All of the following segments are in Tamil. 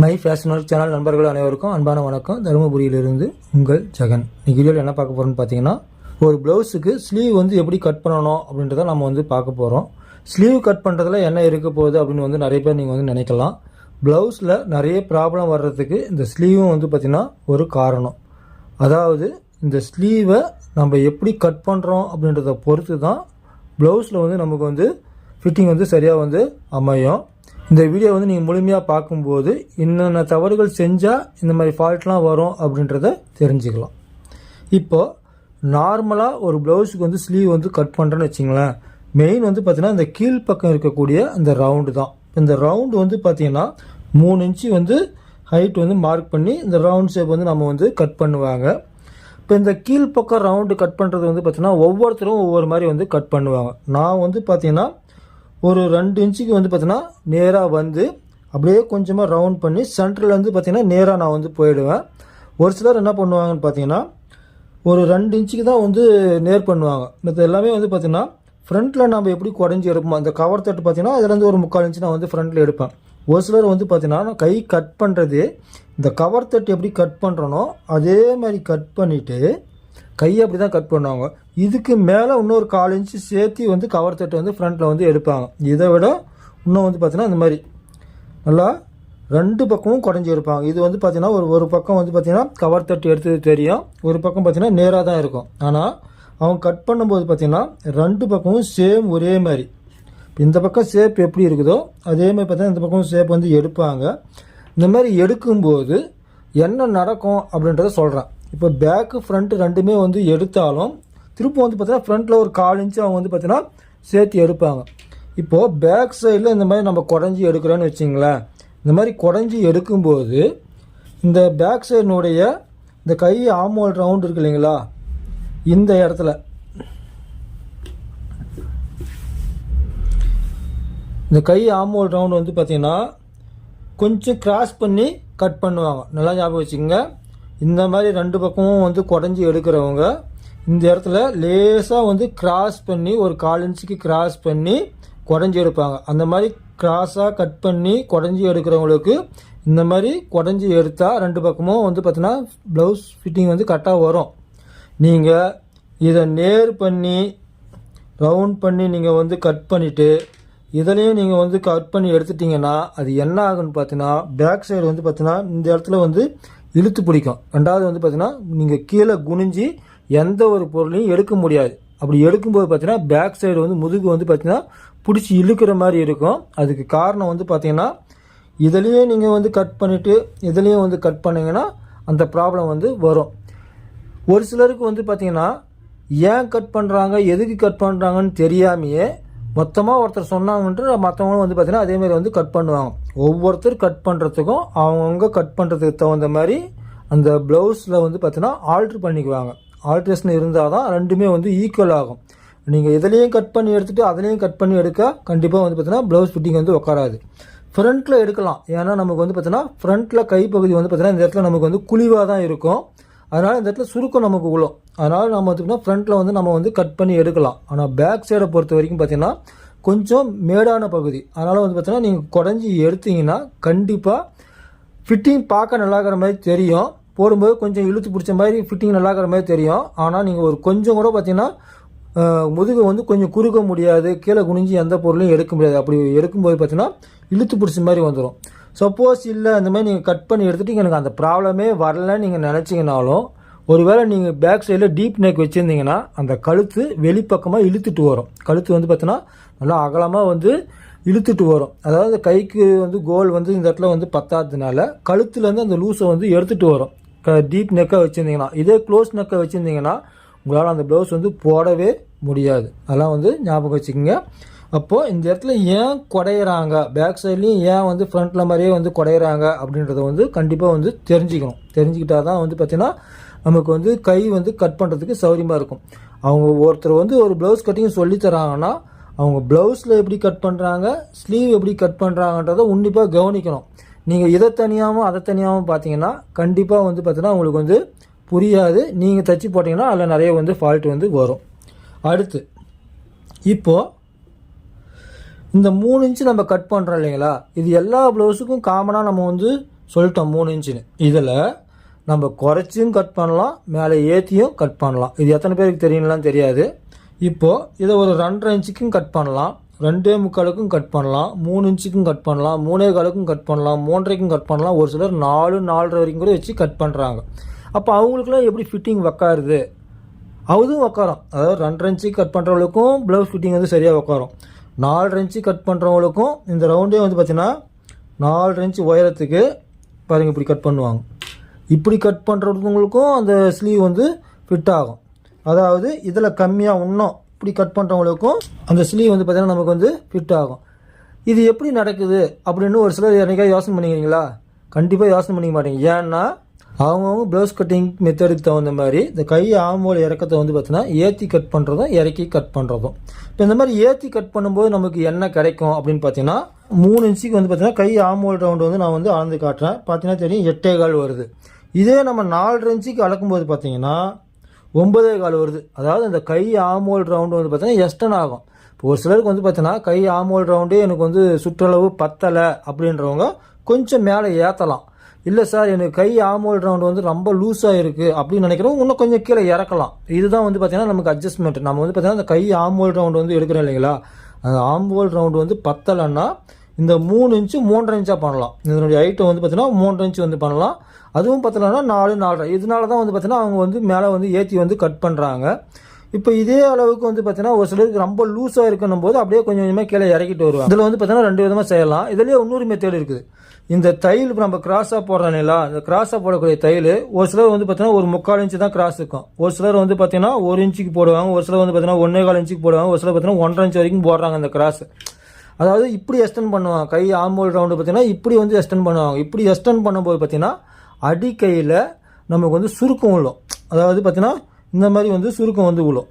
மை ஃபேஷன் ஒர்க் சேனல் நண்பர்கள் அனைவருக்கும் அன்பான வணக்கம். தருமபுரியிலிருந்து உங்கள் ஜெகன். இன்றைக்கி வீடியோவில் என்ன பார்க்க போகிறோம்னு பார்த்தீங்கன்னா ஒரு ப்ளவுஸுக்கு ஸ்லீவ் வந்து எப்படி கட் பண்ணணும் அப்படின்றத நம்ம வந்து பார்க்க போகிறோம் ஸ்லீவ் கட் பண்ணுறதுல என்ன இருக்க போகுது அப்படின்னு வந்து நிறைய பேர் நீங்கள் வந்து நினைக்கலாம். ப்ளவுஸில் நிறைய ப்ராப்ளம் வர்றதுக்கு இந்த ஸ்லீவும் வந்து பார்த்திங்கன்னா ஒரு காரணம். அதாவது இந்த ஸ்லீவை நம்ம எப்படி கட் பண்ணுறோம் அப்படின்றத பொறுத்து தான் ப்ளவுஸில் வந்து நமக்கு வந்து ஃபிட்டிங் வந்து சரியாக வந்து அமையும். இந்த வீடியோ வந்து நீங்கள் முழுமையாக பார்க்கும்போது என்னென்ன தவறுகள் செஞ்சால் இந்த மாதிரி ஃபால்ட்லாம் வரும் அப்படின்றத தெரிஞ்சுக்கலாம். இப்போ நார்மலாக ஒரு ப்ளவுஸுக்கு வந்து ஸ்லீவ் வந்து கட் பண்ணுறேன்னு வச்சிங்களேன். மெயின் வந்து பார்த்திங்கன்னா இந்த கீழ்ப்பக்கம் இருக்கக்கூடிய அந்த ரவுண்டு தான். இந்த ரவுண்டு வந்து பார்த்தீங்கன்னா மூணு இன்ச்சு வந்து ஹைட் வந்து மார்க் பண்ணி இந்த ரவுண்ட் ஷேப் வந்து நம்ம வந்து கட் பண்ணுவாங்க. இப்போ இந்த கீழ்ப்பக்கம் ரவுண்டு கட் பண்ணுறது வந்து பார்த்தீங்கன்னா ஒவ்வொருத்தரும் ஒவ்வொரு மாதிரி வந்து கட் பண்ணுவாங்க. நான் வந்து பார்த்தீங்கன்னா ஒரு ரெண்டு இன்ச்சுக்கு வந்து பார்த்தீங்கன்னா நேராக வந்து அப்படியே கொஞ்சமாக ரவுண்ட் பண்ணி சென்டரில் வந்து பார்த்திங்கன்னா நேராக நான் வந்து போயிடுவேன். ஒரு சிலர் என்ன பண்ணுவாங்கன்னு பார்த்தீங்கன்னா ஒரு ரெண்டு இன்ச்சுக்கு தான் வந்து நேர் பண்ணுவாங்க. மற்ற எல்லாமே வந்து பார்த்திங்கன்னா ஃப்ரண்ட்டில் நம்ம எப்படி குறைஞ்சி எடுப்போம் அந்த கவர் தட்டு பார்த்தீங்கன்னா அதுலேருந்து ஒரு முக்கால் இன்ச்சு நான் வந்து ஃப்ரண்ட்டில் எடுப்பேன். ஒரு சிலர் வந்து பார்த்திங்கன்னா நான் கை கட் பண்ணுறது இந்த கவர் தட்டு எப்படி கட் பண்ணுறனோ அதே மாதிரி கட் பண்ணிவிட்டு கையை அப்படி தான் கட் பண்ணுவாங்க. இதுக்கு மேலே இன்னொரு கால் இன்ச்சு சேர்த்து வந்து கவர் தட்டு வந்து ஃப்ரண்ட்டில் வந்து எடுப்பாங்க. இதை விட இன்னும் வந்து பார்த்தீங்கன்னா இந்த மாதிரி. நல்லா ரெண்டு பக்கமும் குறைஞ்சி எடுப்பாங்க. இது வந்து பார்த்திங்கன்னா ஒரு ஒரு பக்கம் வந்து பார்த்திங்கன்னா கவர் தட்டு எடுத்தது தெரியும். ஒரு பக்கம் பார்த்தீங்கன்னா நேராக தான் இருக்கும். ஆனால் அவங்க கட் பண்ணும்போது பார்த்தீங்கன்னா ரெண்டு பக்கமும் சேம் ஒரே மாதிரி. இந்த பக்கம் ஷேப் எப்படி இருக்குதோ அதே மாதிரி பார்த்தீங்கன்னா இந்த பக்கம் ஷேப் வந்து எடுப்பாங்க. இந்த மாதிரி எடுக்கும்போது என்ன நடக்கும் அப்படின்றத சொல்கிறேன் இப்போ பேக்கு ஃப்ரண்ட் ரெண்டுமே வந்து எடுத்தாலும் திரும்ப வந்து பார்த்தீங்கன்னா ஃப்ரண்ட்டில் ஒரு கால் இன்ச்சு அவங்க வந்து பார்த்தீங்கன்னா சேர்த்து எடுப்பாங்க. இப்போது பேக் சைடில் இந்த மாதிரி நம்ம குடஞ்சி எடுக்கிறோன்னு வச்சிங்களேன். இந்த மாதிரி குடஞ்சி எடுக்கும்போது இந்த பேக் சைடினுடைய இந்த கை ஆமோல் ரவுண்ட் இருக்கு இல்லைங்களா? இந்த இடத்துல. இந்த கை ஆமோல் ரவுண்ட் வந்து பார்த்திங்கன்னா கொஞ்சம் கிராஸ் பண்ணி கட் பண்ணுவாங்க. நல்லா ஞாபகம் வச்சுக்கோங்க. இந்த மாதிரி ரெண்டு பக்கமும் வந்து குடஞ்சி எடுக்கிறவங்க இந்த இடத்துல லேசாக வந்து கிராஸ் பண்ணி ஒரு கால் இன்ச்சுக்கு கிராஸ் பண்ணி குடஞ்சி எடுப்பாங்க. அந்த மாதிரி கிராஸாக கட் பண்ணி குடஞ்சி எடுக்கிறவங்களுக்கு இந்த மாதிரி குடஞ்சி எடுத்தால் ரெண்டு பக்கமும் வந்து பார்த்தீங்கன்னா ப்ளவுஸ் ஃபிட்டிங் வந்து கரெக்டாக வரும். நீங்கள் இதை நேர் பண்ணி ரவுண்ட் பண்ணி நீங்கள் வந்து கட் பண்ணிவிட்டு இதுலேயும் நீங்கள் வந்து கட் பண்ணி எடுத்துட்டிங்கன்னா அது என்ன ஆகுன்னு பார்த்தீங்கன்னா பேக் சைடு வந்து பார்த்தீங்கன்னா இந்த இடத்துல வந்து இழுத்து பிடிக்கும். ரெண்டாவது வந்து பார்த்தீங்கன்னா நீங்கள் கீழே குனிஞ்சு எந்த ஒரு பொருளையும் எடுக்க முடியாது. அப்படி எடுக்கும்போது பார்த்தீங்கன்னா பேக் சைடு வந்து முதுகு வந்து பார்த்தீங்கன்னா பிடிச்சி இழுக்கிற மாதிரி இருக்கும். அதுக்கு காரணம் வந்து பார்த்தீங்கன்னா இதுலேயே நீங்கள் வந்து கட் பண்ணிவிட்டு இதுலேயும் வந்து கட் பண்ணிங்கன்னா அந்த ப்ராப்ளம் வந்து வரும். ஒரு சிலருக்கு வந்து பார்த்தீங்கன்னா ஏன் கட் பண்ணுறாங்க எதுக்கு கட் பண்ணுறாங்கன்னு தெரியாமையே மொத்தமாக ஒருத்தர் சொன்னாங்கன்ட்டு மற்றவங்களும் வந்து பார்த்திங்கன்னா அதேமாதிரி வந்து கட் பண்ணுவாங்க. ஒவ்வொருத்தர் கட் பண்ணுறதுக்கும் அவங்கவுங்க கட் பண்ணுறதுக்கு தகுந்த மாதிரி அந்த ப்ளவுஸில் வந்து பார்த்தீங்கன்னா ஆல்ட்ரு பண்ணிக்குவாங்க. ஆல்ட்ரேஷன் இருந்தால் தான் ரெண்டுமே வந்து ஈக்குவல் ஆகும். நீங்கள் இதுலேயும் கட் பண்ணி எடுத்துகிட்டு அதுலேயும் கட் பண்ணி எடுக்க கண்டிப்பாக வந்து பார்த்தீங்கன்னா ப்ளவுஸ் ஃபிட்டிங் வந்து உட்காராது ஃப்ரண்ட்டில் எடுக்கலாம். ஏன்னா நமக்கு வந்து பார்த்தீங்கன்னா ஃப்ரண்ட்டில் கைப்பகுதி வந்து பார்த்தீங்கன்னா இந்த இடத்துல நமக்கு வந்து குழிவாக தான் இருக்கும். அதனால் இந்த இடத்துல சுருக்கம் நமக்கு விழும் அதனால் நம்ம பார்த்திங்கன்னா ஃப்ரண்ட்டில் வந்து நம்ம வந்து கட் பண்ணி எடுக்கலாம். ஆனால் பேக் சைடை பொறுத்த வரைக்கும் பார்த்தீங்கன்னா கொஞ்சம் மேடான பகுதி. அதனால் வந்து பார்த்திங்கன்னா நீங்கள் குடஞ்சி எடுத்தீங்கன்னா கண்டிப்பாக ஃபிட்டிங் பார்க்க நல்லா இருக்கிற மாதிரி தெரியும். போடும்போது கொஞ்சம் இழுத்து பிடிச்ச மாதிரி ஃபிட்டிங் நல்லா இருக்கிற மாதிரி தெரியும். ஆனால் நீங்கள் ஒரு கொஞ்சம் கூட பார்த்தீங்கன்னா முதுகு வந்து கொஞ்சம் குறுக்க முடியாது. கீழே குனிஞ்சு எந்த பொருளையும் எடுக்க முடியாது. அப்படி எடுக்கும்போது பார்த்தீங்கன்னா இழுத்து பிடிச்ச மாதிரி வந்துடும் சப்போஸ் இல்லை அந்த மாதிரி நீங்கள் கட் பண்ணி எடுத்துகிட்டு எனக்கு அந்த ப்ராப்ளமே வரலன்னு நீங்கள் நினச்சிங்கனாலும் ஒருவேளை நீங்கள் பேக் சைடில் டீப் நெக் வச்சுருந்தீங்கன்னா அந்த கழுத்து வெளிப்பக்கமாக இழுத்துட்டு வரும். கழுத்து வந்து பார்த்தீங்கன்னா நல்லா அகலமாக வந்து இழுத்துட்டு வரும். அதாவது கைக்கு வந்து கோல் வந்து இந்த இடத்துல வந்து பத்தாததுனால கழுத்துலேருந்து அந்த லூஸை வந்து எடுத்துகிட்டு வரும். க டீப் நெக்காக வச்சுருந்தீங்கன்னா இதே க்ளோஸ் நெக்கை வச்சுருந்தீங்கன்னா உங்களால் அந்த ப்ளவுஸ் வந்து போடவே முடியாது. அதெல்லாம் வந்து ஞாபகம் வச்சுக்கோங்க. அப்போது இந்த இடத்துல ஏன் குடையிறாங்க? பேக் சைட்லேயும் ஏன் வந்து ஃப்ரண்ட்டில் மாதிரியே வந்து குடையிறாங்க? அப்படின்றத வந்து கண்டிப்பாக வந்து தெரிஞ்சுக்கணும். தெரிஞ்சுக்கிட்டா தான் வந்து பார்த்திங்கன்னா நமக்கு வந்து கை வந்து கட் பண்ணுறதுக்கு சௌரியமாக இருக்கும். அவங்க ஒருத்தர் வந்து ஒரு ப்ளவுஸ் கட்டிங் சொல்லி தராங்கன்னா அவங்க ப்ளவுஸில் எப்படி கட் பண்ணுறாங்க ஸ்லீவ் எப்படி கட் பண்ணுறாங்கன்றதை உன்னிப்பாக கவனிக்கணும். நீங்கள் இதை தனியாகவும் அதை தனியாகவும் பார்த்தீங்கன்னா கண்டிப்பாக வந்து பார்த்தீங்கன்னா உங்களுக்கு வந்து புரியாது. நீங்கள் தச்சு போட்டிங்கன்னா அதில் நிறைய வந்து ஃபால்ட் வந்து வரும். அடுத்து இப்போது இந்த மூணு இன்ச்சு நம்ம கட் பண்ணுறோம் இல்லைங்களா? இது எல்லா ப்ளவுஸுக்கும் காமனாக நம்ம வந்து சொல்லிட்டோம் மூணு இன்ச்சுன்னு இதில் நம்ம குறைச்சியும் கட் பண்ணலாம் மேலே ஏற்றியும் கட் பண்ணலாம். இது எத்தனை பேருக்கு தெரியும்லாம் தெரியாது. இப்போது இதை ஒரு ரெண்டரை இன்ச்சுக்கும் கட் பண்ணலாம். ரெண்டே முக்காலுக்கும் கட் பண்ணலாம். மூணு இன்ச்சுக்கும் கட் பண்ணலாம். மூணே காலுக்கும் கட் பண்ணலாம். மூன்றரைக்கும் கட் பண்ணலாம். ஒரு சிலர் நாலு நாலரை வரைக்கும் கூட வச்சு கட் பண்ணுறாங்க அப்போ அவங்களுக்குலாம் எப்படி ஃபிட்டிங் உக்காருது அதுவும் உக்காரம் அதாவது ரெண்டரை இன்ச்சு கட் பண்ணுறவங்களுக்கும் ப்ளவுஸ் ஃபிட்டிங் வந்து சரியாக உக்காரும் நாலரை இன்ச்சு கட் பண்ணுறவங்களுக்கும் இந்த ரவுண்டே வந்து பார்த்திங்கன்னா நாலரை இன்ச்சு உயரத்துக்கு பாருங்கள் இப்படி கட் பண்ணுவாங்க. இப்படி கட் பண்ணுறவங்களுக்கும் அந்த ஸ்லீவ் வந்து ஃபிட் ஆகும். அதாவது இதில் கம்மியாக இன்னும் இப்படி கட் பண்ணுறவங்களுக்கும் அந்த ஸ்லீவ் வந்து பார்த்திங்கன்னா நமக்கு வந்து ஃபிட் ஆகும். இது எப்படி நடக்குது அப்படின்னு ஒரு சிலர் என்றைக்காக யோசனை பண்ணிக்கிறீங்களா? கண்டிப்பாக யோசனை பண்ணிக்க மாட்டீங்க. ஏன்னா அவங்கவுங்க ப்ளவுஸ் கட்டிங் மெத்தடுக்கு தகுந்த மாதிரி இந்த கை ஆம்போல் இறக்கத்தை வந்து பார்த்தீங்கன்னா ஏற்றி கட் பண்ணுறதும் இறக்கி கட் பண்ணுறதும் இப்போ இந்த மாதிரி ஏற்றி கட் பண்ணும்போது நமக்கு என்ன கிடைக்கும் அப்படின்னு பார்த்தீங்கன்னா மூணு இன்ச்சுக்கு வந்து பார்த்தீங்கன்னா கை ஆமோல் ரவுண்டு வந்து நான் வந்து அளந்து காட்டுறேன். பார்த்தீங்கன்னா தெரியும் எட்டே கால் வருது. இதே நம்ம நாலரை இன்ச்சுக்கு அளக்கும்போது பார்த்தீங்கன்னா ஒன்பதே கால் வருது. அதாவது இந்த கை ஆமோல் ரவுண்டு வந்து பார்த்தீங்கன்னா எஸ்டன் ஆகும். இப்போ ஒரு சிலருக்கு வந்து பார்த்தீங்கன்னா கை ஆமோல் ரவுண்டே எனக்கு வந்து சுற்றளவு பத்தலை அப்படின்றவங்க கொஞ்சம் மேலே ஏற்றலாம் இல்லை சார் எனக்கு கை ஆமோல் ரவுண்டு வந்து ரொம்ப லூஸாக இருக்குது அப்படின்னு நினைக்கிறவங்க இன்னும் கொஞ்சம் கீழே இறக்கலாம். இதுதான் வந்து பார்த்தீங்கன்னா நமக்கு அட்ஜஸ்ட்மெண்ட் நம்ம வந்து பார்த்தீங்கன்னா அந்த கை ஆமோல் ரவுண்டு வந்து எடுக்கிறோம் இல்லைங்களா? அந்த ஆம்போல் ரவுண்டு வந்து பத்தலைன்னா இந்த மூணு இன்ச்சு மூன்றரை இன்ச்சாக பண்ணலாம். இதனுடைய ஹைட்டு வந்து பார்த்தீங்கன்னா மூன்றரை இன்ச்சு வந்து பண்ணலாம். அதுவும் பார்த்தீங்கன்னா நாலு நாலரை. இதனால தான் வந்து பார்த்தீங்கன்னா அவங்க வந்து மேலே வந்து ஏற்றி வந்து கட் பண்ணுறாங்க இப்போ இதே அளவுக்கு வந்து பார்த்தீங்கன்னா ஒரு சிலருக்கு ரொம்ப லூஸாக இருக்கணும் போது அப்படியே கொஞ்சம் கொஞ்சமாக கீழே இறக்கிட்டு வருவாங்க. இதில் வந்து பார்த்தீங்கன்னா ரெண்டு விதமாக செய்யலாம். இதுலேயே இன்னொரு மெத்தேடு இருக்குது. இந்த தையல் இப்போ நம்ம கிராஸாக போடுறோம்ல இந்த கிராஸாக போடக்கூடிய தையல் ஒரு சிலர் வந்து பார்த்தீங்கன்னா ஒரு முக்கால் இன்ச்சு தான் கிராஸ் இருக்கும். ஒரு சிலர் வந்து பார்த்தீங்கன்னா ஒரு இன்ச்சுக்கு போடுவாங்க. ஒரு சிலர் வந்து பார்த்தீங்கன்னா ஒன்றே கால் இன்ச்சுக்கு போடுவாங்க. ஒரு சிலர் பார்த்தீங்கன்னா ஒன்றரை இன்ச் வரைக்கும் போடுறாங்க அந்த கிராஸ் அதாவது இப்படி எக்ஸ்டெண்ட் பண்ணுவாங்க. கை ஆம்போல் ரவுண்டு பார்த்தீங்கன்னா இப்படி வந்து எக்ஸ்டெண்ட் பண்ணுவாங்க. இப்படி எக்ஸ்டெண்ட் பண்ணும்போது பார்த்தீங்கன்னா அடிக்கையில் நமக்கு வந்து சுருக்கம் விழும் அதாவது பார்த்தீங்கன்னா இந்த மாதிரி வந்து சுருக்கம் வந்து விழும்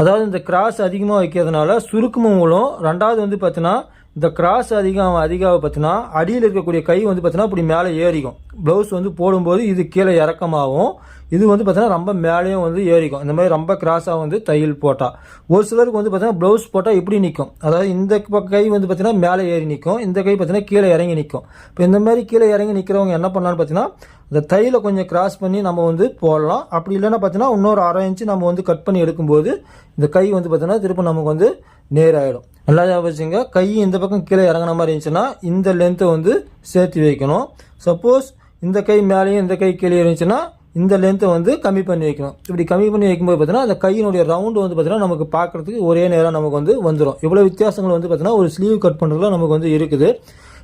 அதாவது இந்த கிராஸ் அதிகமாக வைக்கிறதுனால சுருக்கமும் விழும் ரெண்டாவது வந்து பார்த்தீங்கன்னா இந்த கிராஸ் அதிகம் அதிகம் பார்த்தினா அடியில் இருக்கக்கூடிய கை வந்து பார்த்தினா இப்படி மேலே ஏறிக்கும். ப்ளவுஸ் வந்து போடும்போது இது கீழே இறக்கமாகும். இது வந்து பார்த்தீங்கன்னா ரொம்ப மேலேயும் வந்து ஏறிக்கும். இந்த மாதிரி ரொம்ப கிராஸாக வந்து தையல் போட்டால் ஒரு சிலருக்கு வந்து பார்த்தீங்கன்னா ப்ளவுஸ் போட்டால் இப்படி நிற்கும் அதாவது இந்த கை வந்து பார்த்தீங்கன்னா மேலே ஏறி நிற்கும் இந்த கை பார்த்தீங்கன்னா கீழே இறங்கி நிற்கும் இப்போ இந்த மாதிரி கீழே இறங்கி நிற்கிறவங்க என்ன பண்ணலான்னு பார்த்தீங்கன்னா இந்த தையில் கொஞ்சம் கிராஸ் பண்ணி நம்ம வந்து போடலாம். அப்படி இல்லைன்னா பார்த்தீங்கன்னா இன்னொரு அரை இன்ச்சு நம்ம வந்து கட் பண்ணி எடுக்கும்போது இந்த கை வந்து பார்த்தீங்கன்னா திரும்ப நமக்கு வந்து நேராகிடும் நல்லா ஞாபகம் வச்சுங்க கை இந்த பக்கம் கீழே இறங்கின மாதிரி இருந்துச்சுன்னா இந்த லென்த்தை வந்து சேர்த்து வைக்கணும். சப்போஸ் இந்த கை மேலேயும் இந்த கை கீழே இருந்துச்சுன்னா இந்த லென்த்தை வந்து கம்மி பண்ணி வைக்கணும். இப்படி கம்மி பண்ணி வைக்கும்போது பார்த்தீங்கன்னா அந்த கையினுடைய ரவுண்டு வந்து பார்த்தீங்கன்னா நமக்கு பார்க்குறதுக்கு ஒரே நேரம் நமக்கு வந்து வந்துடும் இவ்வளோ வித்தியாசங்கள் வந்து பார்த்தீங்கன்னா ஒரு ஸ்லீவ் கட் பண்ணுறதுல நமக்கு வந்து இருக்குது.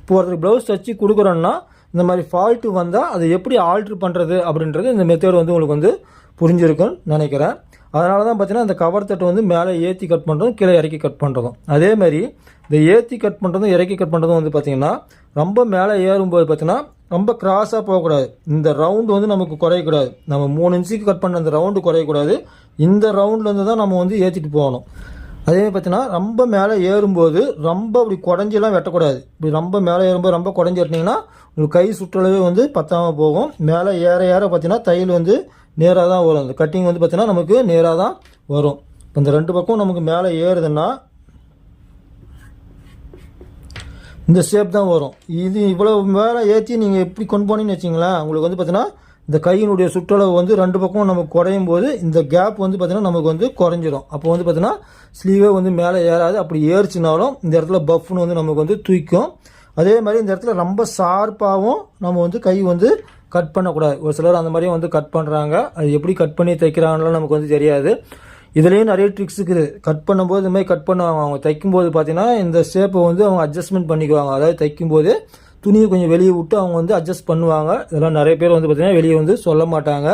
இப்போ ஒருத்தர் ப்ளவுஸ் தச்சு கொடுக்குறோன்னா இந்த மாதிரி ஃபால்ட்டு வந்தால் அதை எப்படி ஆல்ட்ரு பண்ணுறது அப்படின்றது இந்த மெத்தேட் வந்து உங்களுக்கு வந்து புரிஞ்சிருக்குன்னு நினைக்கிறேன். அதனால தான் பார்த்தீங்கன்னா அந்த கவர் தட்டை வந்து மேலே ஏற்றி கட் பண்ணுறதும் கீழே இறக்கி கட் பண்ணுறதும் அதேமாதிரி இந்த ஏற்றி கட் பண்ணுறதும் இறக்கி கட் பண்ணுறதும் வந்து பார்த்திங்கன்னா ரொம்ப மேலே ஏறும்போது பார்த்தீங்கன்னா ரொம்ப கிராஸாக போகக்கூடாது. இந்த ரவுண்டு வந்து நமக்கு குறையக்கூடாது. நம்ம மூணு இன்ச்சுக்கு கட் பண்ண அந்த ரவுண்டு குறையக்கூடாது. இந்த ரவுண்ட்லேருந்து தான் நம்ம வந்து ஏற்றிட்டு போகணும். அதே மாதிரி பார்த்தீங்கன்னா ரொம்ப மேலே ஏறும்போது ரொம்ப அப்படி குடஞ்செல்லாம் வெட்டக்கூடாது. இப்படி ரொம்ப மேலே ஏறும்போது ரொம்ப குடஞ்சி வெட்டினீங்கன்னா உங்களுக்கு கை சுற்றளவே வந்து பத்தாமல் போகும். மேலே ஏற ஏற பார்த்தீங்கன்னா தையல் வந்து நேராக தான் வரும். அந்த கட்டிங் வந்து பார்த்தீங்கன்னா நமக்கு நேராக தான் வரும். இப்போ இந்த ரெண்டு பக்கம் நமக்கு மேலே ஏறுதுன்னா இந்த ஷேப் தான் வரும். இது இவ்வளோ மேலே ஏற்றி நீங்கள் எப்படி கொண்டு போனீங்கன்னு வச்சிங்களேன் உங்களுக்கு வந்து பார்த்தீங்கன்னா இந்த கையினுடைய சுற்றளவு வந்து ரெண்டு பக்கம் நமக்கு குறையும் போது இந்த கேப் வந்து பார்த்திங்கன்னா நமக்கு வந்து குறைஞ்சிரும். அப்போ வந்து பார்த்திங்கன்னா ஸ்லீவே வந்து மேலே ஏறாது. அப்படி ஏறிச்சினாலும் இந்த இடத்துல பஃப்னு வந்து நமக்கு வந்து தூக்கும் அதே மாதிரி இந்த இடத்துல ரொம்ப ஷார்ப்பாகவும் நம்ம வந்து கை வந்து கட் பண்ணக்கூடாது. ஒரு சிலர் அந்த மாதிரியும் வந்து கட் பண்ணுறாங்க அது எப்படி கட் பண்ணி தைக்கிறாங்கலாம் நமக்கு வந்து தெரியாது. இதுலேயும் நிறைய ட்ரிக்ஸ் இருக்குது. கட் பண்ணும்போது இந்த மாதிரி கட் பண்ணுவாங்க அவங்க தைக்கும்போது பார்த்தீங்கன்னா இந்த ஷேப்பை வந்து அவங்க அட்ஜஸ்ட்மெண்ட் பண்ணிக்குவாங்க. அதாவது தைக்கும்போது துணியை கொஞ்சம் வெளியே விட்டு அவங்க வந்து அட்ஜஸ்ட் பண்ணுவாங்க. இதெல்லாம் நிறைய பேர் வந்து பார்த்தீங்கன்னா வெளியே வந்து சொல்ல மாட்டாங்க.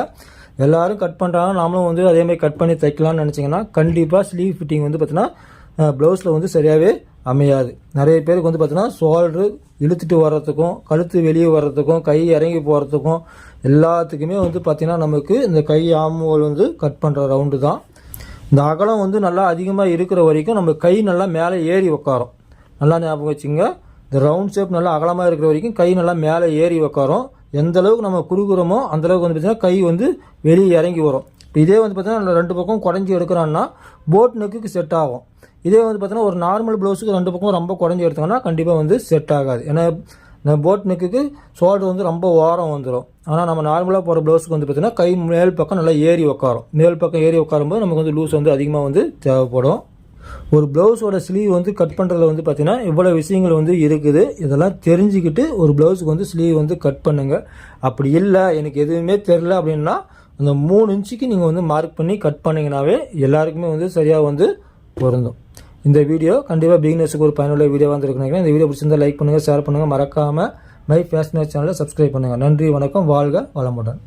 எல்லோரும் கட் பண்ணுறாங்க நாமளும் வந்து அதே மாதிரி கட் பண்ணி தைக்கலாம்னு நினச்சிங்கன்னா கண்டிப்பாக ஸ்லீவ் ஃபிட்டிங் வந்து பார்த்திங்கன்னா ப்ளவுஸில் வந்து சரியாகவே அமையாது. நிறைய பேருக்கு வந்து பார்த்திங்கன்னா ஷோல்டரு இழுத்துட்டு வர்றதுக்கும் கழுத்து வெளியே வர்றதுக்கும் கை இறங்கி போகிறதுக்கும் எல்லாத்துக்குமே வந்து பார்த்திங்கன்னா நமக்கு இந்த கை ஆமோல் வந்து கட் பண்ணுற ரவுண்டு தான். இந்த அகலம் வந்து நல்லா அதிகமாக இருக்கிற வரைக்கும் நம்ம கை நல்லா மேலே ஏறி உட்காரும் நல்லா ஞாபகம் வச்சுங்க இந்த ரவுண்ட் ஷேப் நல்லா அகலமாக இருக்கிற வரைக்கும் கை நல்லா மேலே ஏறி உக்காரும். எந்த அளவுக்கு நம்ம குறுகுறோமோ அந்தளவுக்கு வந்து பார்த்திங்கன்னா கை வந்து வெளியே இறங்கி வரும். இப்போ இதே வந்து பார்த்தீங்கன்னா ரெண்டு பக்கம் குடஞ்சி எடுக்கிறான்னா போட் நெக்குக்கு செட் ஆகும். இதே வந்து பார்த்தீங்கன்னா ஒரு நார்மல் ப்ளவுஸுக்கு ரெண்டு பக்கம் ரொம்ப குடஞ்சி எடுத்தோம்னா கண்டிப்பாக வந்து செட் ஆகாது. ஏன்னா இந்த போட் நெக்குக்கு ஷோல்டர் வந்து ரொம்ப ஓரம் வந்துடும் ஆனால் நம்ம நார்மலாக போகிற ப்ளவுஸுக்கு வந்து பார்த்திங்கன்னா கை மேல் பக்கம் நல்லா ஏறி உட்காரும் மேல் பக்கம் ஏறி உட்காரும்போது நமக்கு வந்து லூஸ் வந்து அதிகமாக வந்து தேவைப்படும். ஒரு ப்ளவுஸோட ஸ்லீவ் வந்து கட் பண்ணுறதுல வந்து பார்த்திங்கன்னா இவ்வளோ விஷயங்கள் வந்து இருக்குது. இதெல்லாம் தெரிஞ்சுக்கிட்டு ஒரு ப்ளவுஸுக்கு வந்து ஸ்லீவ் வந்து கட் பண்ணுங்கள் அப்படி இல்லை எனக்கு எதுவுமே தெரில அப்படின்னா அந்த மூணு இன்ச்சுக்கு நீங்கள் வந்து மார்க் பண்ணி கட் பண்ணிங்கனாவே எல்லாருக்குமே வந்து சரியாக வந்து பொருந்தும். இந்த வீடியோ கண்டிப்பாக பிகினர்ஸுக்கு ஒரு பயனுள்ள வீடியோ வந்துருக்கு இந்த வீடியோ பிடிச்சிருந்தா லைக் பண்ணுங்கள் ஷேர் பண்ணுங்கள் மறக்காமல் மை ஃபேஷனர் சேனலை சப்ஸ்கிரைப் பண்ணுங்கள் நன்றி வணக்கம் வாழ்க வளமுடன்.